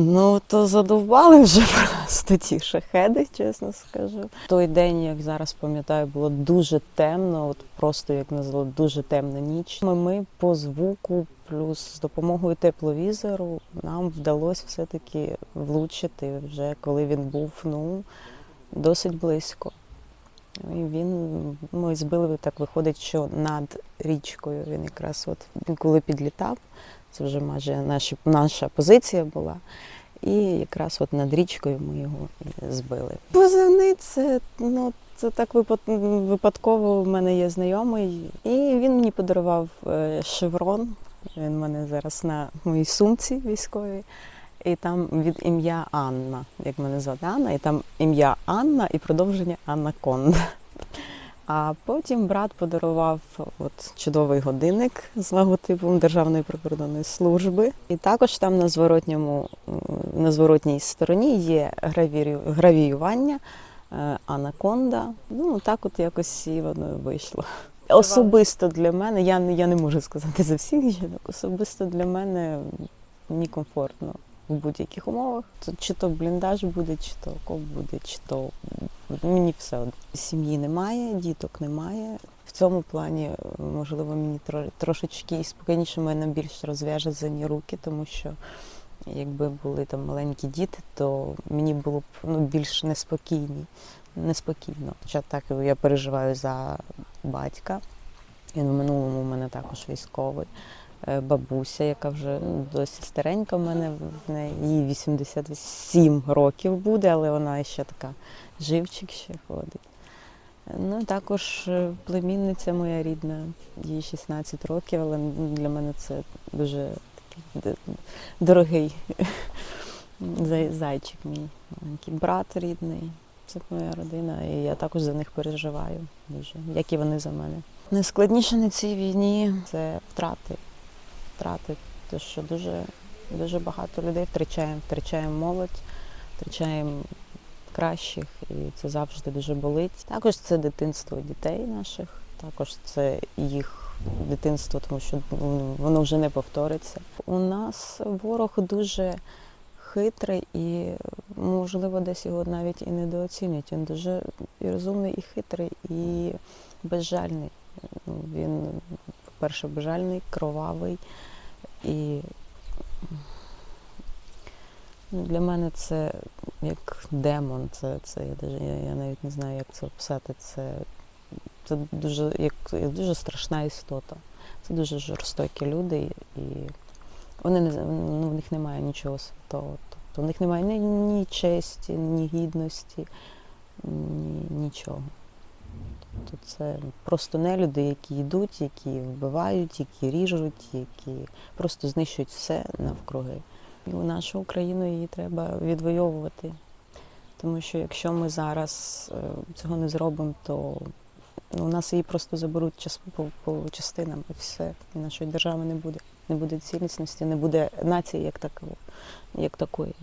Ну, то задовбали вже просто ті шахеди, чесно скажу. Той день, як зараз пам'ятаю, було дуже темно, от просто як назло, дуже темна ніч. Ми, ми по звуку, плюс з допомогою тепловізору, нам вдалося все-таки влучити вже коли він був ну, досить близько. І він ми збили так виходить, що над річкою він якраз от коли підлітав, це вже майже наші, наша позиція була. І якраз от над річкою ми його збили. Позивний це ну це так випадково. У мене є знайомий, і він мені подарував е, шеврон. Він в мене зараз на моїй сумці військовій. І там від ім'я Анна, як мене звати Анна, і там ім'я Анна і продовження Анна Конда. А потім брат подарував от чудовий годинник з логотипом Державної прикордонної служби. І також там на зворотньому на зворотній стороні є гравіювання е, Анаконда. Ну так от якось і воно вийшло. Особисто для мене, я, не- я не можу сказати за всіх жінок, особисто для мене мені комфортно в будь-яких умовах. То- Чи то бліндаж буде, чи то окоп буде, чи то мені все. Сім'ї немає, діток немає. В цьому плані, е, можливо, мені тро- трошечки спокійніше в мене більш розв'яжені руки, тому що якби були там маленькі діти, то мені було б ну, більш неспокійні, неспокійно. Хоча так я переживаю за батька. Він в минулому у мене також військовий. Е, Бабуся, яка вже ну, досить старенька в мене, в неї їй 87 років буде, але вона ще така живчик ще ходить. Ну, також е, племінниця моя рідна, їй 16 років, але для мене це дуже такий дорогий зайчик мій маленький брат рідний. Це моя родина, і я також за них переживаю дуже, як і вони за мене. Найскладніше на цій війні це втрати. Втрати, тому що дуже, дуже багато людей втрачаємо, втрачаємо молодь, втрачаємо кращих, і це завжди дуже болить. Також це дитинство дітей наших, також це їх дитинство, тому що воно вже не повториться. У нас ворог дуже хитрий і, можливо, десь його навіть і недооцінюють. Він дуже і розумний, і хитрий, і безжальний. Він, по-перше, кровавий. І ну, для мене це як демон. Це, це я, я, я навіть не знаю, як це описати. Це, це дуже, як, дуже страшна істота. Це дуже жорстокі люди, і вони не ну, в них немає нічого святого. Тобто в них немає ні, ні честі, ні гідності, ні, нічого. Тобто це просто нелюди, які йдуть, які вбивають, які ріжуть, які просто знищують все навкруги. І у нашу Україну її треба відвоювати. Тому що якщо ми зараз е, цього не зробимо, то ну, у нас її просто заберуть час по, по частинам і все. І нашої держави не буде. Не буде цілісності, не буде нації як такої. Як такої.